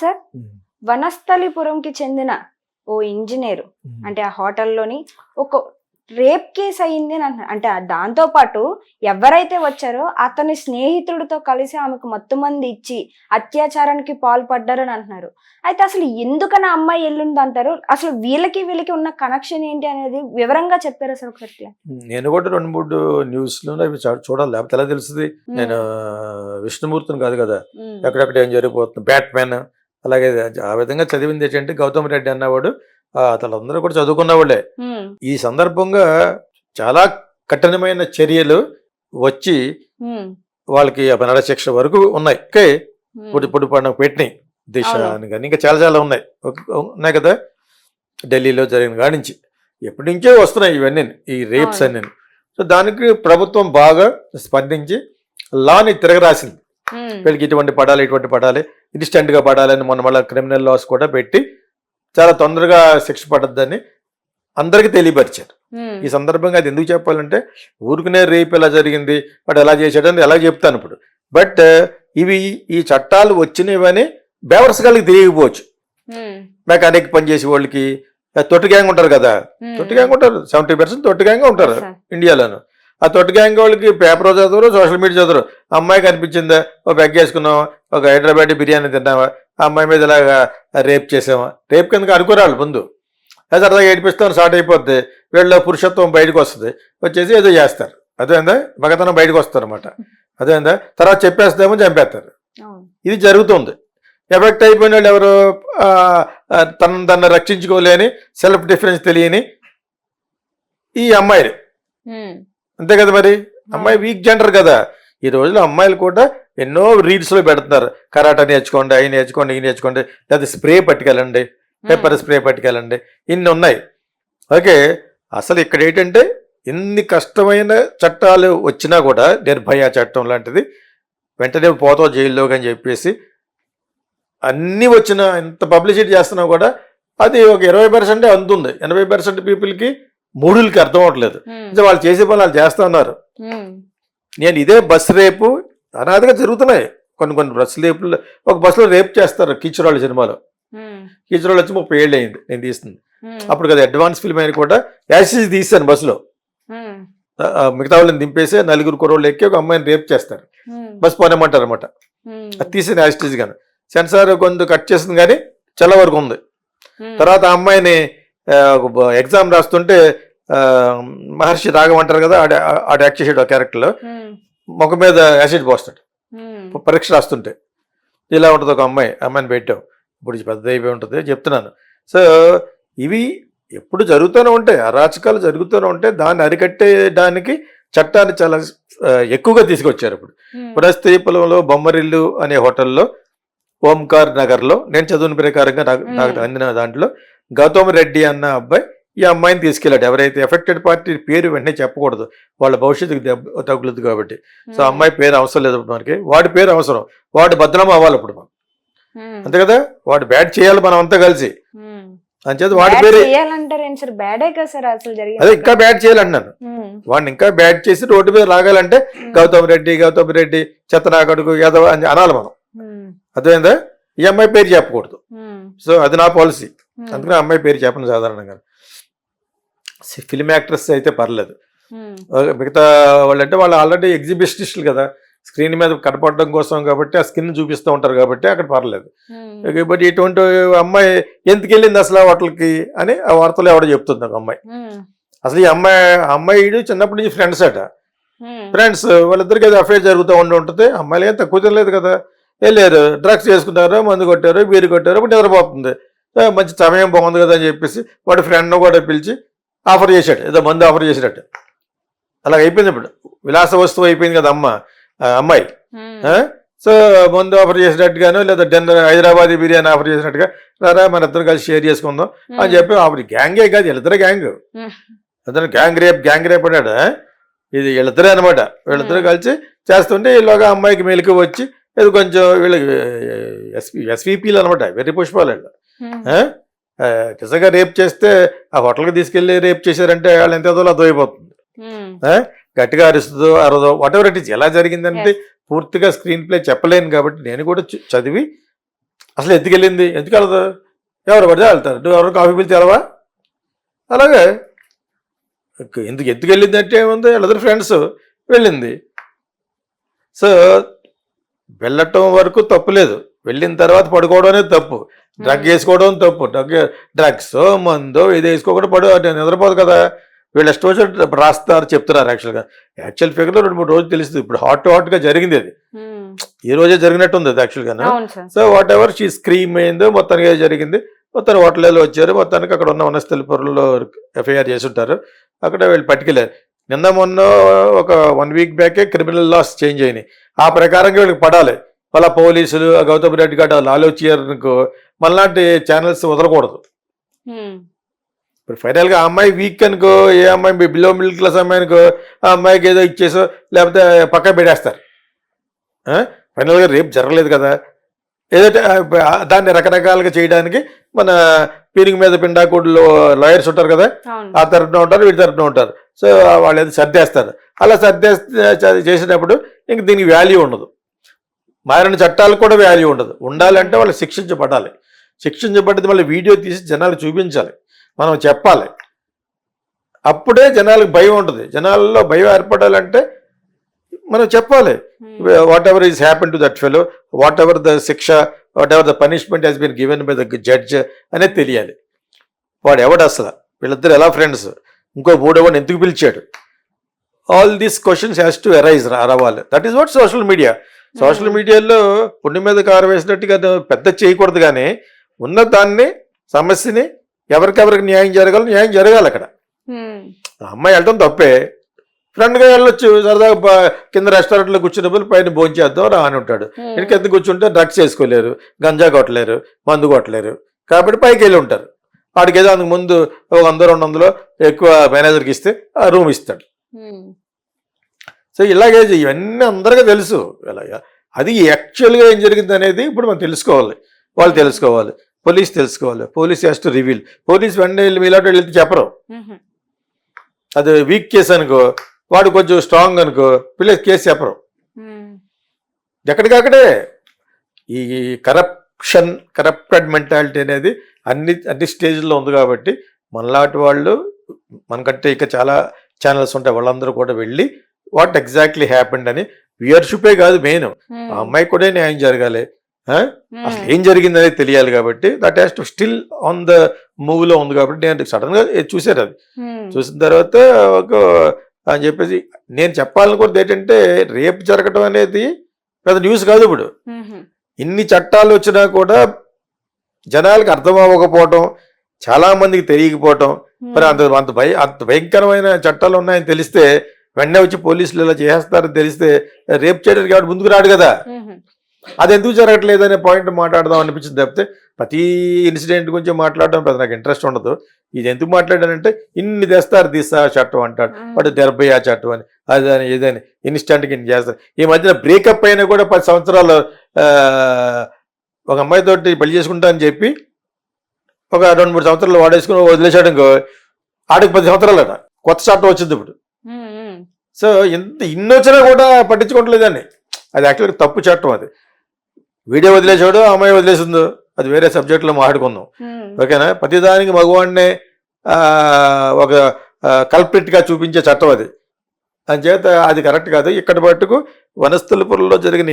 Sir వనస్థలిపురంకి చెందిన ఓ engineer. అంటే ఆ హోటల్లోని ఒక రేప్ కేసు అయింది అని అంటే దాంతో పాటు ఎవరైతే వచ్చారో అతని స్నేహితుడితో కలిసి ఆమెకు మత్తు మంది ఇచ్చి అత్యాచారానికి పాల్పడ్డారని అంటున్నారు. అయితే అసలు ఎందుకని అమ్మాయి వెళ్ళింది అంటారు? అసలు వీళ్ళకి వీళ్ళకి ఉన్న కనెక్షన్ ఏంటి అనేది వివరంగా చెప్పారు సార్ ఒకసారి నేను కూడా రెండు మూడు న్యూస్లో అవి చూ- చూడాలి. లేకపోతే ఎలా తెలుస్తుంది? నేను విష్ణుమూర్తిని కాదు కదా. ఎక్కడెక్కడ ఏం జరిగిపోతుంది? బ్యాట్మెన్ అలాగే ఆ విధంగా చదివింది ఏంటంటే గౌతమ్ రెడ్డి అన్నవాడు ఆ, అతనందరూ కూడా చదువుకున్న వాళ్ళే. ఉమ్, ఈ సందర్భంగా చాలా కఠినమైన చర్యలు వచ్చి వాళ్ళకి అపరాధ శిక్ష వరకు ఉన్నాయి. ఓకే? ఇప్పుడు ఇప్పుడు పడిన పెట్టినాయి దిశ. అని కానీ ఇంకా చాలా చాలా ఉన్నాయి. ఉన్నాయి కదా? ఢిల్లీలో జరిగిన కాడి నుంచి. ఎప్పటి నుంచో వస్తున్నాయి ఇవన్నీ. ఈ రేప్స్. అన్నీ సో దానికి ప్రభుత్వం బాగా స్పందించి లాని తిరగరాసింది. వీళ్ళకి ఇటువంటి పడాలి ఇటువంటి పడాలి. ఇన్స్టెంట్గా పడాలని మొన్న మళ్ళీ క్రిమినల్ లాస్ కూడా పెట్టి చాలా తొందరగా శిక్ష పడద్దని అందరికీ తెలియపరిచారు. ఈ సందర్భంగా అది ఎందుకు చెప్పాలంటే ఊరికనే రేపు ఎలా జరిగింది వాడు ఎలా చేశాడని ఎలా చెప్తాను ఇప్పుడు. బట్ ఇవి ఈ చట్టాలు వచ్చినవని బేవర్స్ గారికి తెలియకపోవచ్చు. మెకానిక్ పని చేసే వాళ్ళకి తొట్టి గ్యాంగ్ ఉంటారు కదా తొట్టి గ్యాంగ్ ఉంటారు సెవెంటీ పర్సెంట్ తొట్టి గ్యాంగ్ ఉంటారు. ఇండియాలోను. ఆ తొట్టి గ్యాంగ్ వాళ్ళకి పేపర్ చదవరు సోషల్ మీడియా చదవరు అమ్మాయి కనిపించిందా ఒక బెగ్ వేసుకున్నావా ఒక హైదరాబాద్ బిర్యానీ తిన్నావా ఆ అమ్మాయి మీద ఇలాగా రేప్ చేసావా రేప్ కిందకి అనుకోరాళ్ళు ముందు. అది సరదాగా ఏడిపిస్తాను స్టార్ట్ అయిపోద్ది. వీళ్ళ పురుషత్వం బయటకు వస్తుంది. వచ్చేసి ఏదో చేస్తారు. అదేందా? మగతనం బయటకు వస్తారు అనమాట అదేందా? తర్వాత చెప్పేస్తామో చంపేస్తారు. ఇది జరుగుతుంది. ఎఫెక్ట్ అయిపోయిన వాళ్ళు ఎవరు? తనను తను రక్షించుకోలేని సెల్ఫ్ డిఫరెన్స్ తెలియని ఈ అమ్మాయిలు. అంతే కదా మరి? అమ్మాయి వీక్ జెండర్ కదా. ఈ రోజుల్లో అమ్మాయిలు కూడా ఎన్నో reels లో పెడుతున్నారు. కరాటా నేర్చుకోండి అవి నేర్చుకోండి ఇవి నేర్చుకోండి లేదా స్ప్రే పట్టుకెళ్ళండి పెప్పర్ స్ప్రే పట్టుకెళ్ళండి ఇన్ని ఉన్నాయి. ఓకే అసలు ఇక్కడ ఏంటంటే ఎన్ని కష్టమైన చట్టాలు వచ్చినా కూడా నిర్భయ చట్టం లాంటిది. వెంటనే పోతావు జైల్లోకి అని చెప్పేసి అన్నీ వచ్చిన ఇంత పబ్లిసిటీ చేస్తున్నా కూడా అది ఒక ఇరవై పర్సెంటే అందుంది. ఎనభై పర్సెంట్ పీపుల్కి మూడులకి అర్థం అంటే వాళ్ళు చేసే పనులు వాళ్ళు చేస్తూ ఉన్నారు. ఉమ్, నేను ఇదే బస్ రేపు అనాదిగా జరుగుతున్నాయి. కొన్ని కొన్ని బస్ రేపులు ఒక బస్సులో రేప్ చేస్తారు కీచురాళ్ళ సినిమాలో. కీచురాళ్ళు వచ్చి ముప్పై ఏళ్ళు అయింది నేను తీస్తుంది అప్పుడు కదా అడ్వాన్స్ ఫిల్మ్ అయిన కూడా యాసిస్ తీస్తాను బస్సులో. మిగతా వాళ్ళని దింపేసి నలుగురు కుర్రోళ్ళు ఎక్కి ఒక అమ్మాయిని రేప్ చేస్తారు. బస్ పోనేమంటారు అనమాట అది తీసిన యాసిటీస్ కానీ సెన్సార్ కొంచెం కట్ చేసింది కానీ చాలా వరకు ఉంది. తర్వాత ఆ అమ్మాయిని ఎగ్జామ్ రాస్తుంటే మహర్షి రాఘవ అంటారు కదా ఆడ యాక్ట్ చేసాడు ఆ క్యారెక్టర్లో ముఖం మీద యాసిడ్ పోస్తాడు. పరీక్ష రాస్తుంటే. ఇలా ఉంటుంది ఒక అమ్మాయి అమ్మాయిని పెట్టాం ఇప్పుడు పెద్ద అయిపోయి ఉంటుంది చెప్తున్నాను. సో ఇవి ఎప్పుడు జరుగుతూనే ఉంటాయి. అరాచకాలు జరుగుతూనే ఉంటాయి. దాన్ని అరికట్టేయడానికి చట్టాన్ని చాలా ఎక్కువగా తీసుకొచ్చారు ఇప్పుడు. ఉమ్, పురస్త్రీపులంలో బొమ్మరిల్లు అనే హోటల్లో ఓంకార్ నగర్లో నేను చదువుని ప్రకారంగా నాకు నాకు. అందిన దాంట్లో గౌతమ్ రెడ్డి అన్న అబ్బాయి ఈ అమ్మాయిని తీసుకెళ్ళాడు. ఎవరైతే ఎఫెక్టెడ్ పార్టీ పేరు వెంటనే చెప్పకూడదు. వాళ్ళ భవిష్యత్తుకి దెబ్బ తగులుతుంది కాబట్టి. సో అమ్మాయి పేరు అవసరం లేదు మనకి. వాడి పేరు అవసరం. వాడు భద్రం అవ్వాలి ఇప్పుడు మనం. అంతే కదా? వాడు బ్యాట్ చేయాలి మనం అంతా కలిసి. అంచేది వాడి పేరే అదే ఇంకా బ్యాట్ చేయాలంటున్నాను. వాడిని ఇంకా బ్యాట్ చేసి రోడ్డు మీద లాగాలంటే గౌతమ్ రెడ్డి గౌతమ్ రెడ్డి చెత్తనాగడుగు యాదవ్ అని అనాలి మనం. అర్థమైందా? ఈ అమ్మాయి పేరు చెప్పకూడదు. సో అది నా పాలసీ. అందుకని అమ్మాయి పేరు చెప్పను సాధారణంగా. ఫిల్మ్ యాక్ట్రెస్ అయితే పర్లేదు. మిగతా వాళ్ళంటే వాళ్ళు ఆల్రెడీ ఎగ్జిబిషనిస్టులు కదా. స్క్రీన్ మీద కనపడడం కోసం కాబట్టి ఆ స్కిన్ చూపిస్తూ ఉంటారు కాబట్టి అక్కడ పర్లేదు. బట్ ఇటువంటి అమ్మాయి ఎందుకు వెళ్ళింది అసలు హోటల్కి అని ఆ వార్తలో ఎవడో చెప్తుంది ఒక అమ్మాయి. అసలు ఈ అమ్మాయి అమ్మాయి చిన్నప్పటి నుంచి ఫ్రెండ్స్ అట. ఫ్రెండ్స్ వాళ్ళిద్దరికి ఏదో అఫేర్ జరుగుతూ ఉండి ఉంటుంది. అమ్మాయిలు ఏం తక్కువ తినలేదు కదా. వెళ్ళారు డ్రగ్స్ చేసుకున్నారు మందు కొట్టారు బీరు కొట్టారు ఇప్పుడు నిద్రపోతుంది. మంచి సమయం బాగుంది కదా అని చెప్పేసి వాడి ఫ్రెండ్ కూడా పిలిచి ఆఫర్ చేశాడు. ఏదో మందు ఆఫర్ చేసినట్టు అలా అయిపోయింది ఇప్పుడు. విలాస వస్తువు అయిపోయింది కదా అమ్మ అమ్మాయి? సో మందు ఆఫర్ చేసినట్టుగాను లేదా డిన్నర్ హైదరాబాదీ బిర్యానీ ఆఫర్ చేసినట్టుగా రారా మన ఇద్దరు కలిసి షేర్ చేసుకుందాం అని చెప్పి ఆవిడ గ్యాంగే కాదు వీళ్ళిద్దరు గ్యాంగ్. అతను గ్యాంగ్ రేప్ గ్యాంగ్ రేప్ అన్నాడు? ఇది వీళ్ళిద్దరే అనమాట వీళ్ళిద్దరు. కలిసి చేస్తుంటే ఈలోగా అమ్మాయికి మెలకు వచ్చి ఇది కొంచెం వీళ్ళకి ఎస్పీ ఎస్వీపీలు అనమాట వెర్రి పుష్పాలు నిజంగా రేప్ చేస్తే ఆ హోటల్కి తీసుకెళ్ళి రేప్ చేశారంటే వాళ్ళు ఎంత ఏదో అర్థమైపోతుంది ఉమ్, గట్టిగా అరుస్తుందో అరదో వాట్ ఎవర్ ఇట్ ఈస్ ఎలా జరిగిందంటే పూర్తిగా స్క్రీన్ ప్లే చెప్పలేను కాబట్టి నేను కూడా చదివి అసలు ఎందుకెళ్ళింది? ఎందుకు వెళ్ళదు ఎవరు పడితే వెళ్తారు. నువ్వు ఎవరు కాఫీ పిలిచి తెలవా అలాగే ఎందుకు వెళ్ళింది అంటే ఏముంది? వాళ్ళిద్దరు ఫ్రెండ్స్ వెళ్ళింది. సో వెళ్ళటం వరకు తప్పు లేదు. వెళ్ళిన తర్వాత పడుకోవడం అనేది తప్పు. డ్రగ్ వేసుకోవడం తప్పు. డ్రగ్ డ్రగ్స్ మందో ఇది వేసుకోకుండా పడు అంటే నిద్రపోదు కదా. వీళ్ళు వచ్చినట్టు రాస్తారు చెప్తున్నారు యాక్చువల్గా. యాక్చువల్ ఫిగర్లో రెండు మూడు రోజులు తెలుస్తుంది. ఇప్పుడు హాట్ హాట్గా జరిగింది అది. ఈ రోజే జరిగినట్టు ఉంది అది యాక్చువల్గా so whatever she scream అయిందో మొత్తానికి ఏదో జరిగింది. మొత్తం హోటల్లో వచ్చారు. మొత్తానికి అక్కడ ఉన్న వనస్థలిపురంలో ఎఫ్ఐఆర్ చేసి ఉంటారు అక్కడ వీళ్ళు పట్టుకెళ్ళారు. నిన్న మొన్న ఒక వన్ వీక్ బ్యాకే క్రిమినల్ లాస్ చేంజ్ అయినాయి. ఆ ప్రకారంగా వీళ్ళకి పడాలి. వాళ్ళ పోలీసులు గౌతమ్ రెడ్డి గారు వాళ్ళు ఆలోచించారనుకో మళ్ళాంటి ఛానల్స్ వదలకూడదు. ఇప్పుడు ఫైనల్గా అమ్మాయి వీక్ అనుకో ఏ అమ్మాయి బిలో మిడిల్ క్లాస్ అమ్మాయి అనుకో ఆ అమ్మాయికి ఏదో ఇచ్చేసో లేకపోతే పక్క పెట్టేస్తారు. ఫైనల్గా రేపు జరగలేదు కదా. ఏదంటే ఆ, దాన్ని రకరకాలుగా చేయడానికి మన పీరింగ్ మీద పిండాకుడులో లాయర్స్ ఉంటారు కదా ఆ తరఫున ఉంటారు వీటి తరఫున ఉంటారు. సో వాళ్ళు ఏదో సర్దేస్తారు. అలా సర్దేస్తే చేసినప్పుడు ఇంక దీనికి వాల్యూ ఉండదు. మారిన చట్టాలకు కూడా వాల్యూ ఉండదు. ఉండాలంటే వాళ్ళు శిక్షించబడాలి. శిక్షించబడ్డది మళ్ళీ వీడియో తీసి జనాలు చూపించాలి. మనం చెప్పాలి. అప్పుడే జనాలకు భయం ఉంటుంది. జనాల్లో భయం ఏర్పడాలంటే మనం చెప్పాలి. Whatever is happen to that fellow whatever the శిక్ష whatever the punishment he's been given by the judge అనేది తెలియాలి. వాడు ఎవడు అసలు? వీళ్ళిద్దరు ఎలా ఫ్రెండ్స్ ఇంకో మూడోవాడిని ఎందుకు పిలిచాడు? All these questions has to arise రావాలి. That is what social media social మీడియాలో పుణ్యం మీద కారు వేసినట్టుగా పెద్ద చేయకూడదు కానీ ఉన్న దాన్ని సమస్యని ఎవరికెవరికి న్యాయం జరగాలి న్యాయం జరగాలి అక్కడ. అమ్మాయి వెళ్ళడం తప్పే. ఫ్రెండ్గా వెళ్ళొచ్చు సరదాగా కింద రెస్టారెంట్లో కూర్చున్నప్పుడు పైన భోంచేద్దాం రా అని ఉంటాడు. కింద కూర్చుంటే డ్రగ్స్ వేసుకోలేరు గంజా కొట్టలేరు మందు కొట్టలేరు. కాబట్టి పైకి వెళ్ళి ఉంటారు. వాడికి ఏదో అందుకు ముందు ఒక వంద రెండు వందలు ఎక్కువ మేనేజర్కి ఇస్తే ఆ రూమ్ ఇస్తాడు. సో ఇలాగే ఇవన్నీ అందరికీ తెలుసు. ఇలాగా అది యాక్చువల్గా ఏం జరిగింది అనేది ఇప్పుడు మనం తెలుసుకోవాలి. వాళ్ళు తెలుసుకోవాలి. పోలీస్ తెలుసుకోవాలి. Police has to reveal police వెంటనే వెళ్ళి మీలాంటి వెళ్తే చెప్పరు. అది వీక్ కేసు అనుకో వాడు కొంచెం స్ట్రాంగ్ అనుకో పిల్లలు కేసు చెప్పరు. ఎక్కడికక్కడే. ఈ కరప్షన్ కరప్టెడ్ మెంటాలిటీ అనేది అన్ని అన్ని స్టేజ్లో ఉంది కాబట్టి మనలాంటి వాళ్ళు మనకంటే ఇక చాలా ఛానల్స్ ఉంటాయి. వాళ్ళందరూ కూడా వెళ్ళి వాట్ ఎగ్జాక్ట్లీ హ్యాపెండ్ అని వ్యూయర్షిపే కాదు మెయిన్ ఉమ్. ఆ అమ్మాయి కూడా న్యాయం జరగాలి? ఉమ్. అసలు ఏం జరిగిందనేది తెలియాలి కాబట్టి that has to still on the మూవీలో ఉంది కాబట్టి నేను సడన్గా చూసారు అది ఉమ్. చూసిన తర్వాత ఒక అని చెప్పేసి నేను చెప్పాలనుకున్నది ఏంటంటే రేపు జరగడం అనేది పెద్ద న్యూస్ కాదు ఇప్పుడు. ఇన్ని చట్టాలు వచ్చినా కూడా జనాలకు అర్థం అవ్వకపోవటం చాలా మందికి తెలియకపోవటం మరి అంత అంత భయ అంత భయంకరమైన చట్టాలు ఉన్నాయని తెలిస్తే వెంటనే వచ్చి పోలీసులు ఇలా చేస్తారని తెలిస్తే రేపు చేయడానికి ఎవడు ముందుకు రాడు కదా. అది ఎందుకు జరగట్లేదు అనే పాయింట్ మాట్లాడదాం అనిపించింది తప్పితే ప్రతి ఇన్సిడెంట్ గురించి మాట్లాడడం పెద్ద నాకు ఇంట్రెస్ట్ ఉండదు. ఇది ఎందుకు మాట్లాడానంటే ఇన్ని తెస్తారు తీస్తా చట్టం అంటాడు. వాడు డెబ్బై ఆ చట్టం అని అదని ఇదని ఇన్స్టెంట్గా ఇన్ని చేస్తారు. ఈ మధ్యన బ్రేకప్ అయినా కూడా పది సంవత్సరాలు ఒక అమ్మాయితోటి పెళ్ళి చేసుకుంటా అని చెప్పి ఒక రెండు మూడు సంవత్సరాలు వాడేసుకుని వదిలేసాడు ఇంకో ఆడికి పది సంవత్సరాలు అట కొత్త చట్టం వచ్చింది ఇప్పుడు. సో ఎంత ఇన్ని వచ్చినా కూడా పట్టించుకోవట్లేదండి అది యాక్చువల్గా తప్పు చట్టం అది. వీడియో వదిలేసాడు అమ్మాయి వదిలేసిందో. అది వేరే సబ్జెక్ట్లో మాట్లాడుకుందాం. ఉమ్. ఓకేనా? ప్రతిదానికి మగవాడినే ఒక కల్ప్రిట్గా చూపించే చట్టం అది. అని చేత అది కరెక్ట్ కాదు. ఇక్కడ మట్టుకు వనస్థలపురంలో జరిగిన